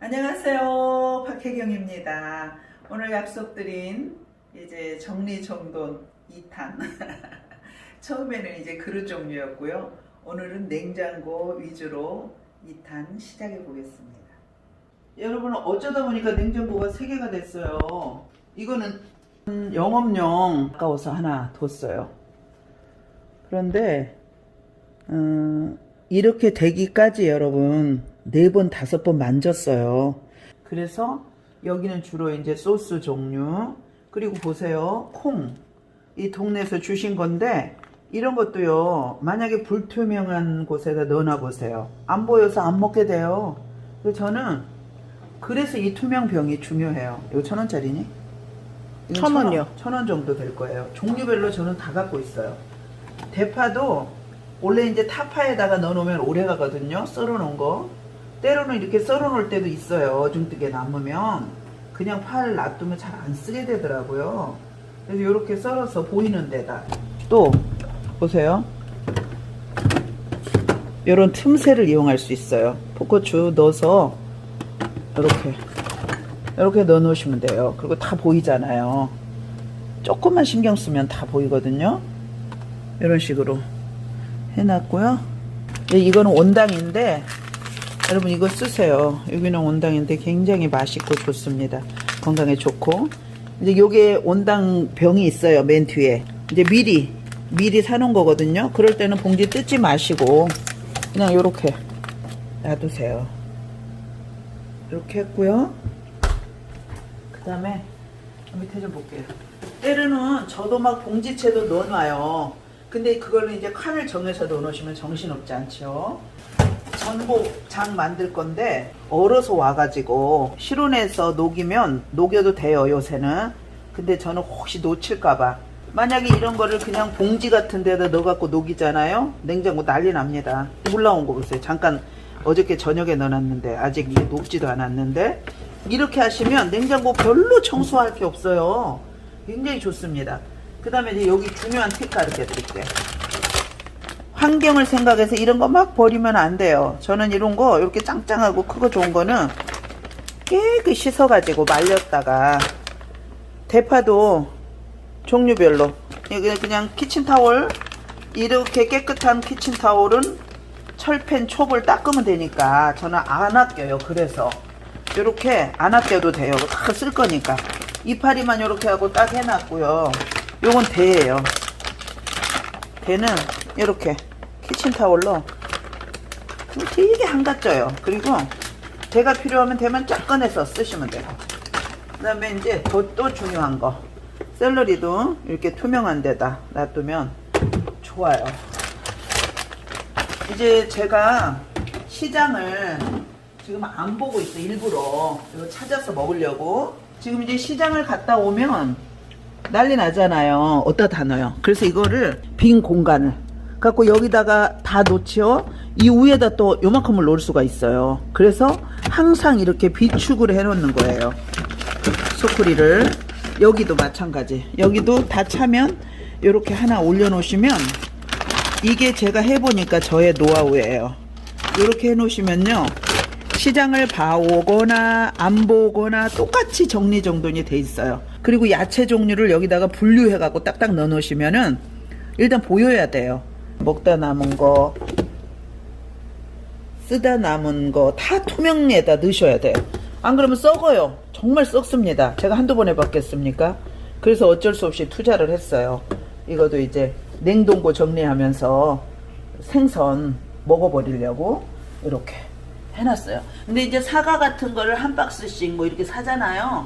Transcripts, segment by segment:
안녕하세요. 박혜경입니다. 오늘 약속드린 이제 정리정돈 2탄. 처음에는 이제 그릇 종류였고요. 오늘은 냉장고 위주로 2탄 시작해 보겠습니다. 여러분 어쩌다 보니까 냉장고가 3개가 됐어요. 이거는 영업용 아까워서 하나 뒀어요. 그런데 음, 이렇게 되기까지 여러분 네 번 다섯 번 만졌어요. 그래서 여기는 주로 이제 소스 종류 그리고 보세요 콩 이 동네에서 주신 건데 이런 것도요 만약에 불투명한 곳에다 넣어놔 보세요 안 보여서 안 먹게 돼요. 그래서 저는 그래서 이 투명 병이 중요해요. 이거 천 원짜리니? 천 원이요. 원, 천원 정도 될 거예요. 종류별로 저는 다 갖고 있어요. 대파도 원래 이제 타파에다가 넣어놓으면 오래 가거든요. 썰어 놓은 거. 때로는 이렇게 썰어 놓을 때도 있어요. 어중뜨게 남으면 그냥 파를 놔두면 잘 안 쓰게 되더라고요. 그래서 이렇게 썰어서 보이는 데다 또 보세요. 이런 틈새를 이용할 수 있어요. 포커추 넣어서 이렇게 이렇게 넣어 놓으시면 돼요. 그리고 다 보이잖아요. 조금만 신경 쓰면 다 보이거든요. 이런 식으로 해놨고요. 예, 이거는 원당인데 여러분 이거 쓰세요. 여기는 원당인데 굉장히 맛있고 좋습니다. 건강에 좋고 이제 요게 원당 병이 있어요. 맨 뒤에 이제 미리 미리 사놓은 거거든요. 그럴 때는 봉지 뜯지 마시고 그냥 요렇게 놔두세요. 이렇게 했고요. 그 다음에 밑에 좀 볼게요. 때로는 저도 막 봉지채도 넣어놔요. 근데 그걸로 이제 칸을 정해서 넣어놓으시면 정신없지 않죠? 전복장 만들 건데 얼어서 와가지고 실온에서 녹이면 녹여도 돼요 요새는. 근데 저는 혹시 놓칠까봐 만약에 이런 거를 그냥 봉지 같은 데다 넣어갖고 녹이잖아요. 냉장고 난리 납니다. 올라온 거 보세요. 잠깐 어저께 저녁에 넣어놨는데 아직 이게 녹지도 않았는데 이렇게 하시면 냉장고 별로 청소할 게 없어요. 굉장히 좋습니다. 그 다음에 여기 중요한 팁 가르쳐 드릴게요. 환경을 생각해서 이런 거 막 버리면 안 돼요. 저는 이런 거 이렇게 짱짱하고 크고 좋은 거는 깨끗이 씻어가지고 말렸다가 대파도 종류별로 그냥 키친타올 이렇게 깨끗한 키친타올은 철펜 촉을 닦으면 되니까 저는 안 아껴요. 그래서 이렇게 안 아껴도 돼요. 다 쓸 거니까 이파리만 이렇게 하고 딱 해놨고요. 요건 대예요. 대는 이렇게 키친타올로 되게 한가져요. 그리고 대가 필요하면 대만 쫙 꺼내서 쓰시면 돼요. 그 다음에 이제 또, 또 중요한 거 샐러리도 이렇게 투명한 데다 놔두면 좋아요. 이제 제가 시장을 지금 안 보고 있어 일부러 이거 찾아서 먹으려고 지금 이제 시장을 갔다 오면 난리 나잖아요 어디다 다 넣어요 그래서 이거를 빈 공간을 갖고 여기다가 다 놓지요 이 위에다 또 요만큼을 놓을 수가 있어요 그래서 항상 이렇게 비축을 해 놓는 거예요 소쿠리를 여기도 마찬가지 여기도 다 차면 이렇게 하나 올려 놓으시면 이게 제가 해보니까 저의 노하우예요. 이렇게 해 놓으시면요. 시장을 봐오거나 안 보거나 똑같이 정리정돈이 돼 있어요. 그리고 야채 종류를 여기다가 분류해 갖고 딱딱 넣어 놓으시면은 일단 보여야 돼요. 먹다 남은 거, 쓰다 남은 거 다 투명에다 넣으셔야 돼요. 안 그러면 썩어요. 정말 썩습니다. 제가 한두 번 해봤겠습니까? 그래서 어쩔 수 없이 투자를 했어요. 이것도 이제 냉동고 정리하면서 생선 먹어버리려고 이렇게 해놨어요. 근데 이제 사과 같은 거를 한 박스씩 뭐 이렇게 사잖아요.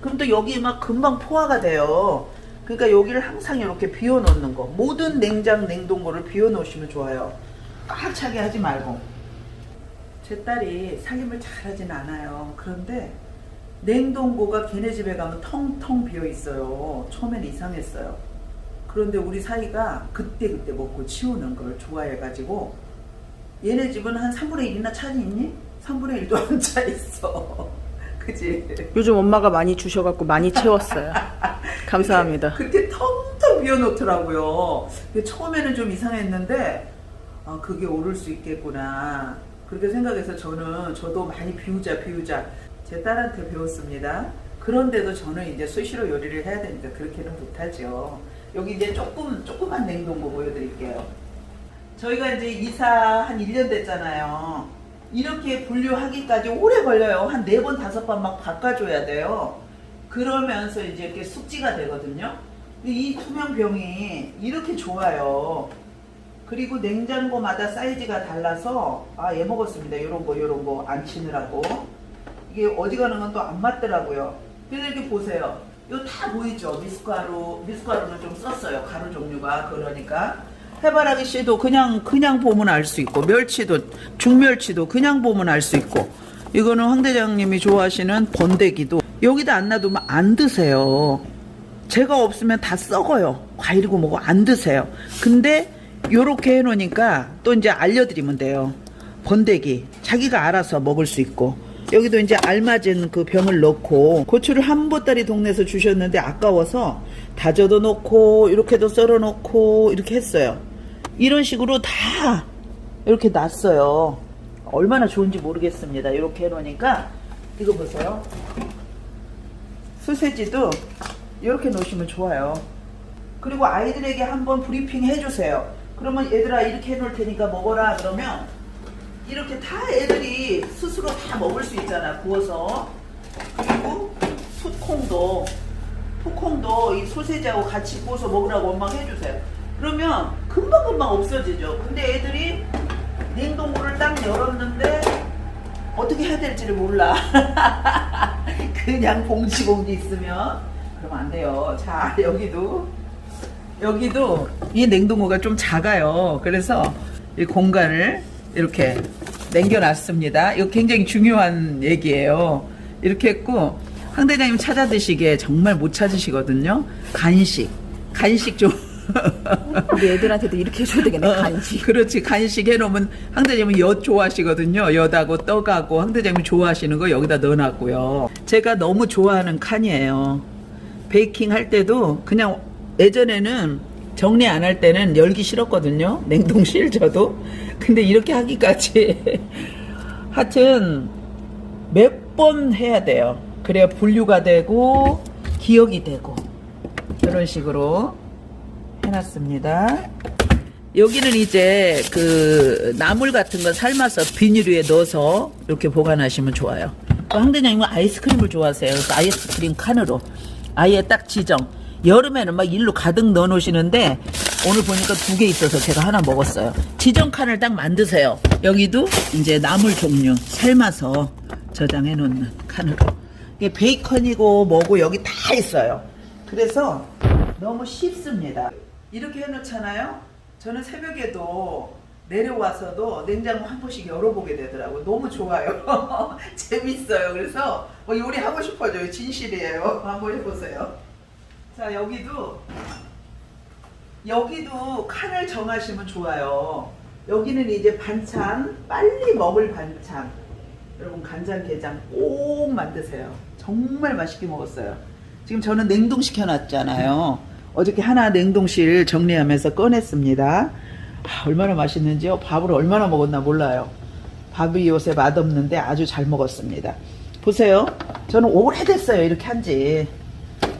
그럼 또 여기 막 금방 포화가 돼요. 그러니까 여기를 항상 이렇게 비워 놓는 거. 모든 냉장 냉동고를 비워 놓으시면 좋아요. 꽉 차게 하지 말고. 제 딸이 살림을 잘하진 않아요. 그런데 냉동고가 걔네 집에 가면 텅텅 비어 있어요. 처음엔 이상했어요. 그런데 우리 사이가 그때그때 먹고 치우는 걸 좋아해 가지고 얘네 집은 한 3분의 1이나 차지 있니? 3분의 1도 안 차 있어. 그지? 요즘 엄마가 많이 주셔갖고 많이 채웠어요. 감사합니다. 그때 텅텅 비워놓더라고요. 처음에는 좀 이상했는데 아, 그게 오를 수 있겠구나. 그렇게 생각해서 저는 저도 많이 비우자 비우자 제 딸한테 배웠습니다. 그런데도 저는 이제 수시로 요리를 해야 되니까 그렇게는 못하죠. 여기 이제 조금 조그만 냉동고 보여드릴게요. 저희가 이제 이사 한 1년 됐잖아요. 이렇게 분류하기까지 오래 걸려요. 한 네 번, 다섯 번 막 바꿔줘야 돼요. 그러면서 이제 이렇게 숙지가 되거든요. 근데 이 투명 병이 이렇게 좋아요. 그리고 냉장고마다 사이즈가 달라서 아 얘 먹었습니다. 요런 거 요런 거 안 치느라고 이게 어지간한 건 또 안 맞더라고요. 그래서 이렇게 보세요. 이거 다 보이죠? 미숫가루 미숫가루를 좀 썼어요. 가루 종류가 그러니까 해바라기 씨도 그냥 그냥 보면 알 수 있고 멸치도 중멸치도 그냥 보면 알 수 있고 이거는 황 대장님이 좋아하시는 번데기도 여기다 안 놔두면 안 드세요. 제가 없으면 다 썩어요. 과일이고 뭐고 안 드세요. 근데 요렇게 해놓으니까 또 이제 알려드리면 돼요. 번데기 자기가 알아서 먹을 수 있고 여기도 이제 알맞은 그 병을 넣고 고추를 한 보따리 동네에서 주셨는데 아까워서 다져도 넣고 이렇게도 썰어 놓고 이렇게 했어요. 이런 식으로 다 이렇게 놨어요. 얼마나 좋은지 모르겠습니다. 이렇게 해놓으니까 이거 보세요. 소세지도 이렇게 놓으시면 좋아요. 그리고 아이들에게 한번 브리핑 해주세요. 그러면 얘들아 이렇게 해놓을 테니까 먹어라 그러면 이렇게 다 애들이 스스로 다 먹을 수 있잖아 구워서 그리고 풋콩도 풋콩도 이 소세지하고 같이 구워서 먹으라고 엄마가 해주세요. 그러면 금방금방 없어지죠. 근데 애들이 냉동고를 딱 열었는데 어떻게 해야 될지를 몰라. 그냥 봉지 봉지 있으면 그러면 안 돼요. 자 여기도 여기도 이 냉동고가 좀 작아요. 그래서 이 공간을 이렇게 남겨놨습니다. 이거 굉장히 중요한 얘기예요. 이렇게 했고 황 대장님 찾아 드시기에 정말 못 찾으시거든요. 간식, 간식 좀. 우리 애들한테도 이렇게 해줘야 되겠네, 어, 간식. 그렇지. 간식 해놓으면 황대장님은 엿 좋아하시거든요. 엿하고 떡하고 황대장님이 좋아하시는 거 여기다 넣어놨고요. 제가 너무 좋아하는 칸이에요. 베이킹 할 때도 그냥 예전에는 정리 안 할 때는 열기 싫었거든요. 냉동실 저도. 근데 이렇게 하기까지. 하여튼 몇 번 해야 돼요. 그래야 분류가 되고 기억이 되고. 이런 식으로 해놨습니다. 여기는 이제 그 나물 같은 거 삶아서 비닐 위에 넣어서 이렇게 보관하시면 좋아요. 또 황대장님은 아이스크림을 좋아하세요. 그래서 아이스크림 칸으로 아예 딱 지정. 여름에는 막 일로 가득 넣어 놓으시는데 오늘 보니까 두 개 있어서 제가 하나 먹었어요. 지정 칸을 딱 만드세요. 여기도 이제 나물 종류 삶아서 저장해 놓는 칸으로. 이게 베이컨이고 뭐고 여기 다 있어요. 그래서 너무 쉽습니다. 이렇게 해놓잖아요. 저는 새벽에도 내려와서도 냉장고 한 번씩 열어보게 되더라고요. 너무 좋아요. 재밌어요. 그래서 뭐 요리하고 싶어져요. 진실이에요. 한번 해보세요. 자, 여기도, 여기도 칸을 정하시면 좋아요. 여기는 이제 반찬, 빨리 먹을 반찬. 여러분, 간장 게장 꼭 만드세요. 정말 맛있게 먹었어요. 지금 저는 냉동시켜 놨잖아요. 어저께 하나 냉동실 정리하면서 꺼냈습니다. 아, 얼마나 맛있는지요? 밥을 얼마나 먹었나 몰라요. 밥이 요새 맛없는데 아주 잘 먹었습니다. 보세요. 저는 오래됐어요. 이렇게 한 지.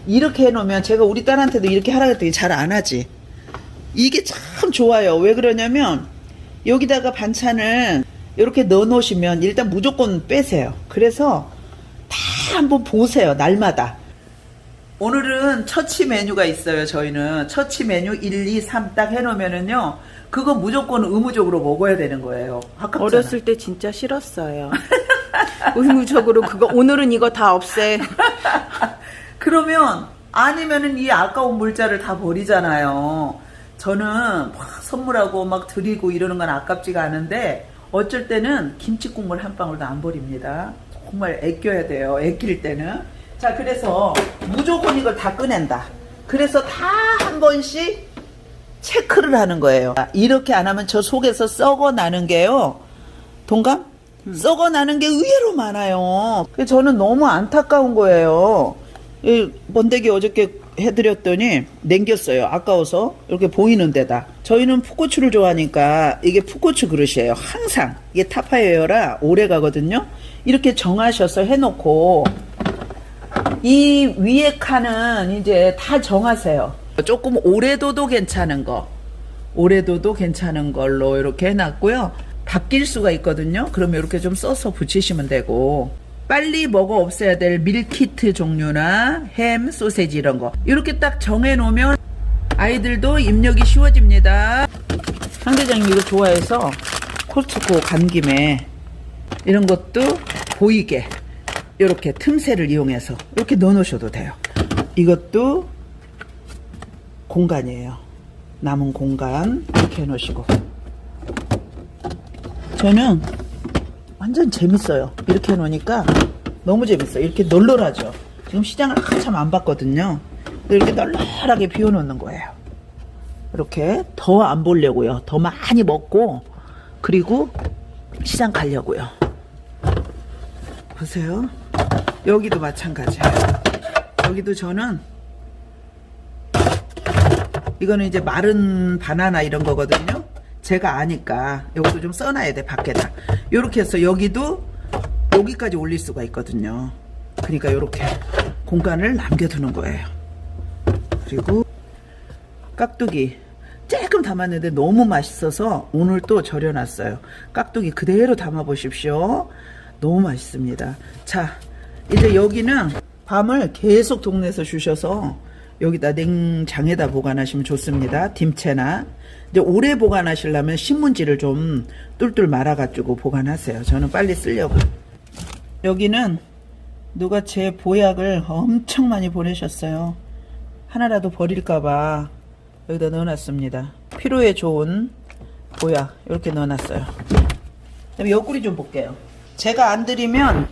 이렇게 해놓으면 제가 우리 딸한테도 이렇게 하라 그랬더니 잘 안 하지. 이게 참 좋아요. 왜 그러냐면 여기다가 반찬을 이렇게 넣어 놓으시면 일단 무조건 빼세요. 그래서 다 한번 보세요. 날마다. 오늘은 처치 메뉴가 있어요. 저희는 처치 메뉴 1, 2, 3 딱 해놓으면은요. 그거 무조건 의무적으로 먹어야 되는 거예요. 아깝잖아. 어렸을 때 진짜 싫었어요. 의무적으로 그거, 오늘은 이거 다 없애. 그러면 아니면은 이 아까운 물자를 다 버리잖아요. 저는 막 선물하고 막 드리고 이러는 건 아깝지가 않은데 어쩔 때는 김치 국물 한 방울도 안 버립니다. 정말 아껴야 돼요. 아낄 때는. 자, 그래서 무조건 이걸 다 꺼낸다. 그래서 다 한 번씩 체크를 하는 거예요. 이렇게 안 하면 저 속에서 썩어 나는 게요. 동감? 썩어 나는 게 의외로 많아요. 저는 너무 안타까운 거예요. 이 번데기 어저께 해드렸더니 냉겼어요. 아까워서 이렇게 보이는 데다. 저희는 풋고추를 좋아하니까 이게 풋고추 그릇이에요. 항상 이게 타파예요라 오래 가거든요. 이렇게 정하셔서 해놓고 이 위에 칸은 이제 다 정하세요. 조금 오래도도 괜찮은 거, 오래도도 괜찮은 걸로 이렇게 해놨고요. 바뀔 수가 있거든요. 그러면 이렇게 좀 써서 붙이시면 되고. 빨리 먹어 없애야 될 밀키트 종류나 햄, 소세지 이런 거. 이렇게 딱 정해 놓으면 아이들도 입력이 쉬워집니다. 상대장님 이거 좋아해서 코스트코 간 김에 이런 것도 보이게 이렇게 틈새를 이용해서 이렇게 넣어 놓으셔도 돼요. 이것도 공간이에요. 남은 공간 이렇게 해 놓으시고 저는 완전 재밌어요. 이렇게 해 놓으니까 너무 재밌어요. 이렇게 널널하죠. 지금 시장을 한참 안 봤거든요. 이렇게 널널하게 비워 놓는 거예요. 이렇게 더 안 보려고요. 더 많이 먹고 그리고 시장 가려고요. 보세요. 여기도 마찬가지예요. 여기도 저는 이거는 이제 마른 바나나 이런 거거든요. 제가 아니까 여기도 좀 써놔야 돼 밖에다. 요렇게 해서 여기도 여기까지 올릴 수가 있거든요. 그러니까 요렇게 공간을 남겨두는 거예요. 그리고 깍두기 조금 담았는데 너무 맛있어서 오늘 또 절여놨어요. 깍두기 그대로 담아 보십시오. 너무 맛있습니다. 자, 이제 여기는 밤을 계속 동네에서 주셔서 여기다 냉장에다 보관하시면 좋습니다. dim채나. 이제 오래 보관하시려면 신문지를 좀 뚫뚫 말아가지고 보관하세요. 저는 빨리 쓰려고. 여기는 누가 제 보약을 엄청 많이 보내셨어요. 하나라도 버릴까봐 여기다 넣어놨습니다. 피로에 좋은 보약 이렇게 넣어놨어요. 그다음에 옆구리 좀 볼게요. 제가 안 드리면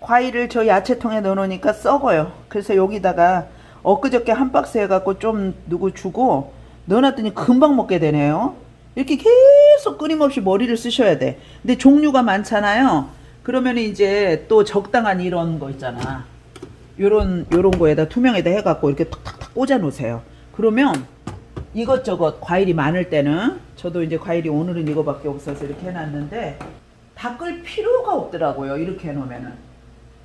과일을 저 야채통에 넣어놓으니까 썩어요. 그래서 여기다가 엊그저께 한 박스 해갖고 좀 누구 주고 넣어놨더니 금방 먹게 되네요. 이렇게 계속 끊임없이 머리를 쓰셔야 돼. 근데 종류가 많잖아요. 그러면 이제 또 적당한 이런 거 있잖아. 요런 요런 거에다 투명에다 해갖고 이렇게 탁탁탁 꽂아 놓으세요. 그러면 이것저것 과일이 많을 때는 저도 이제 과일이 오늘은 이거밖에 없어서 이렇게 해놨는데 닦을 필요가 없더라고요. 이렇게 해놓으면은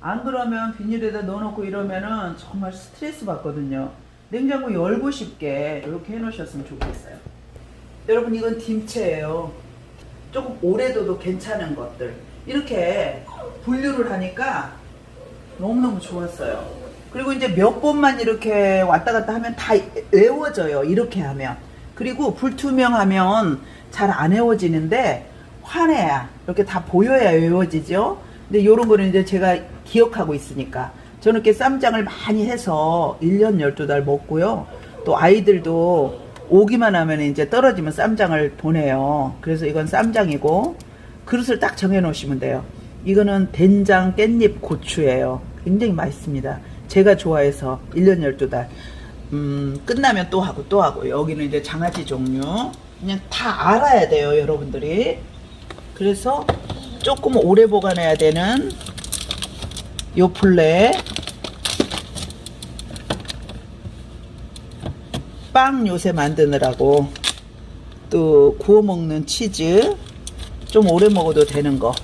안 그러면 비닐에다 넣어놓고 이러면은 정말 스트레스 받거든요. 냉장고 열고 싶게 이렇게 해놓으셨으면 좋겠어요. 여러분 이건 dim채예요. 조금 오래둬도 괜찮은 것들 이렇게 분류를 하니까 너무너무 좋았어요. 그리고 이제 몇 번만 이렇게 왔다 갔다 하면 다 외워져요. 이렇게 하면. 그리고 불투명하면 잘 안 외워지는데 환해야 이렇게 다 보여야 외워지죠. 근데 이런 거는 이제 제가 기억하고 있으니까 저는 이렇게 쌈장을 많이 해서 1년 12달 먹고요. 또 아이들도 오기만 하면 이제 떨어지면 쌈장을 보내요. 그래서 이건 쌈장이고 그릇을 딱 정해 놓으시면 돼요. 이거는 된장 깻잎 고추예요. 굉장히 맛있습니다. 제가 좋아해서 1년 12달. 음, 끝나면 또 하고 또 하고. 여기는 이제 장아찌 종류. 그냥 다 알아야 돼요, 여러분들이. 그래서 조금 오래 보관해야 되는 요 플레. 빵 요새 만드느라고 또 구워 먹는 치즈 좀 오래 먹어도 되는 거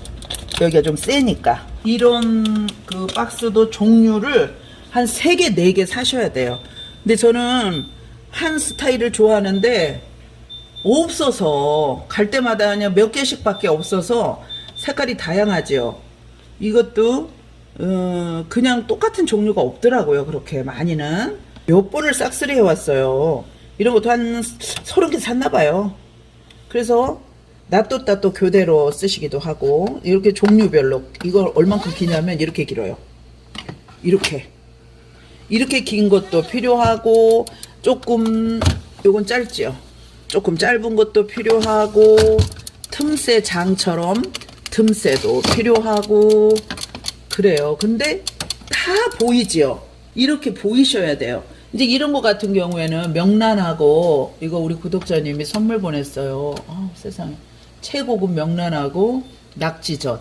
여기가 좀 세니까 이런 그 박스도 종류를 한 3개, 4개 사셔야 돼요. 근데 저는 한 스타일을 좋아하는데 없어서 갈 때마다 그냥 몇 개씩 밖에 없어서 색깔이 다양하죠. 이것도 어, 그냥 똑같은 종류가 없더라고요. 그렇게 많이는 몇 번을 싹쓸이 해왔어요. 이런 것도 한 서른 개 샀나 봐요. 그래서 놔뒀다 또 교대로 쓰시기도 하고 이렇게 종류별로 이걸 얼만큼 기냐면 이렇게 길어요. 이렇게 이렇게 긴 것도 필요하고 조금 요건 짧지요. 조금 짧은 것도 필요하고 틈새 장처럼 틈새도 필요하고 그래요. 근데 다 보이지요. 이렇게 보이셔야 돼요. 이제 이런 거 같은 경우에는 명란하고 이거 우리 구독자님이 선물 보냈어요. 아, 세상에. 최고급 명란하고 낙지젓.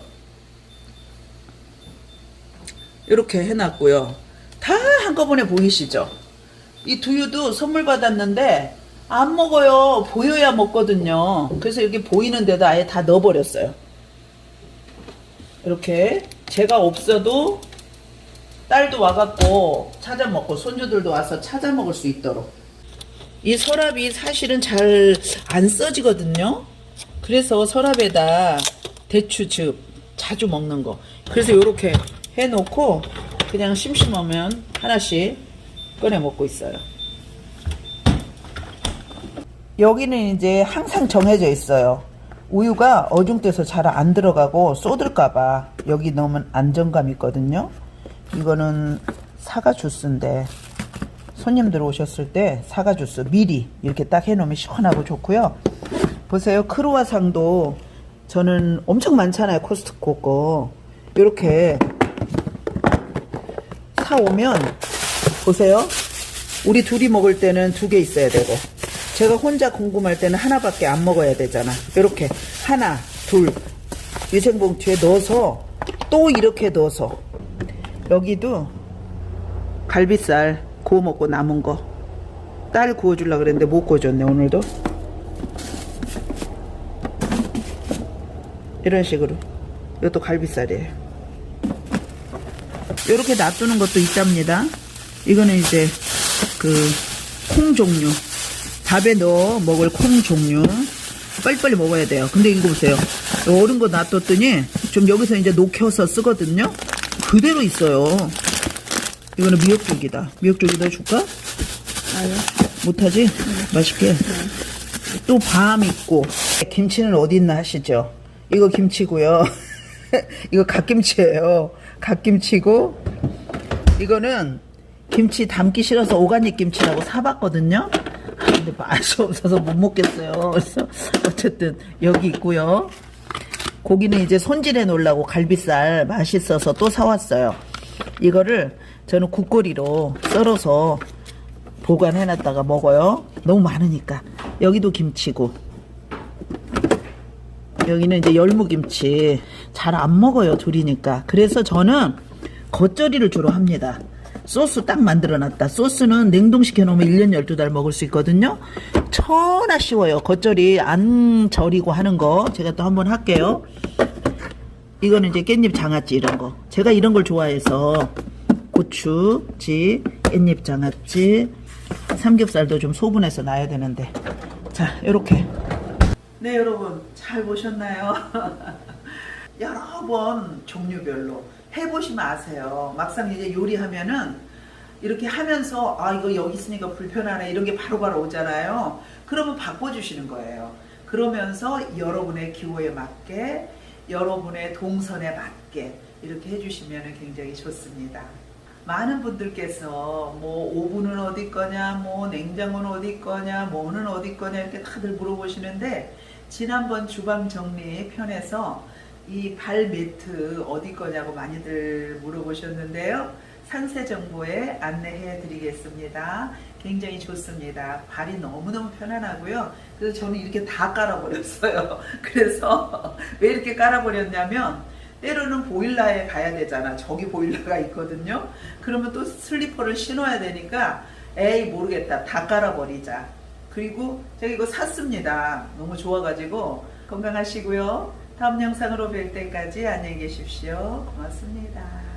이렇게 해놨고요. 다 한꺼번에 보이시죠? 이 두유도 선물 받았는데 안 먹어요. 보여야 먹거든요. 그래서 이렇게 보이는 데다 아예 다 넣어버렸어요. 이렇게 제가 없어도 딸도 와갖고 찾아 먹고 손주들도 와서 찾아 먹을 수 있도록. 이 서랍이 사실은 잘 안 써지거든요. 그래서 서랍에다 대추즙 자주 먹는 거. 그래서 이렇게 해놓고 그냥 심심하면 하나씩 꺼내 먹고 있어요. 여기는 이제 항상 정해져 있어요. 우유가 어중돼서 잘 안 들어가고 쏟을까봐 여기 넣으면 안정감 있거든요. 이거는 사과 주스인데 손님들 오셨을 때 사과 주스 미리 이렇게 딱 해놓으면 시원하고 좋고요. 보세요. 크루아상도 저는 엄청 많잖아요. 코스트코 거. 이렇게 사오면 보세요. 우리 둘이 먹을 때는 두 개 있어야 되고 제가 혼자 궁금할 때는 하나밖에 안 먹어야 되잖아. 이렇게 하나, 둘 위생봉투에 넣어서 또 이렇게 넣어서. 여기도 갈비살 구워 먹고 남은 거. 딸 구워주려 그랬는데 못 구워줬네 오늘도. 이런 식으로. 이것도 갈비살이에요. 이렇게 놔두는 것도 있답니다. 이거는 이제 그 콩 종류 밥에 넣어 먹을 콩 종류 빨리빨리 먹어야 돼요 근데 이거 보세요 얼은 거 놔뒀더니 좀 여기서 이제 녹여서 쓰거든요 그대로 있어요 이거는 미역죽이다 미역죽이 넣어줄까? 아유. 못하지? 맛있게. 또밤 있고. 김치는 어디 있나 하시죠? 이거 김치고요. 이거 갓김치예요. 갓김치고 이거는 김치 담기 싫어서 오가닉 김치라고 사봤거든요. 아, 근데 맛이 없어서 못 먹겠어요. 그래서 어쨌든 여기 있고요. 고기는 이제 손질해 놓으려고 갈비살 맛있어서 또 사왔어요. 이거를 저는 국거리로 썰어서 보관해 놨다가 먹어요. 너무 많으니까. 여기도 김치고. 여기는 이제 열무김치. 잘 안 먹어요, 둘이니까. 그래서 저는 겉절이를 주로 합니다. 소스 딱 만들어놨다. 소스는 냉동시켜 놓으면 1년 12달 먹을 수 있거든요. 천하 쉬워요. 겉절이 안 절이고 하는 거. 제가 또 한번 할게요. 이거는 이제 깻잎 장아찌 이런 거. 제가 이런 걸 좋아해서 고추 지, 깻잎 장아찌, 삼겹살도 좀 소분해서 놔야 되는데. 자, 요렇게. 네, 여러분. 잘 보셨나요? 여러 번 종류별로 해보시면 아세요. 막상 이제 요리하면은 이렇게 하면서 아 이거 여기 있으니까 불편하네 이런 게 바로 바로 오잖아요. 그러면 바꿔주시는 거예요. 그러면서 여러분의 기호에 맞게 여러분의 동선에 맞게 이렇게 해주시면 굉장히 좋습니다. 많은 분들께서 뭐 오븐은 어디 거냐, 뭐 냉장고는 어디 거냐, 뭐는 어디 거냐 이렇게 다들 물어보시는데 지난번 주방 정리 편에서 이 발 매트 어디 거냐고 많이들 물어보셨는데요. 상세 정보에 안내해 드리겠습니다. 굉장히 좋습니다. 발이 너무너무 편안하고요. 그래서 저는 이렇게 다 깔아버렸어요. 그래서 왜 이렇게 깔아버렸냐면 때로는 보일러에 가야 되잖아. 저기 보일러가 있거든요. 그러면 또 슬리퍼를 신어야 되니까 에이 모르겠다. 다 깔아버리자. 그리고 제가 이거 샀습니다. 너무 좋아가지고 건강하시고요. 다음 영상으로 뵐 때까지 안녕히 계십시오. 고맙습니다.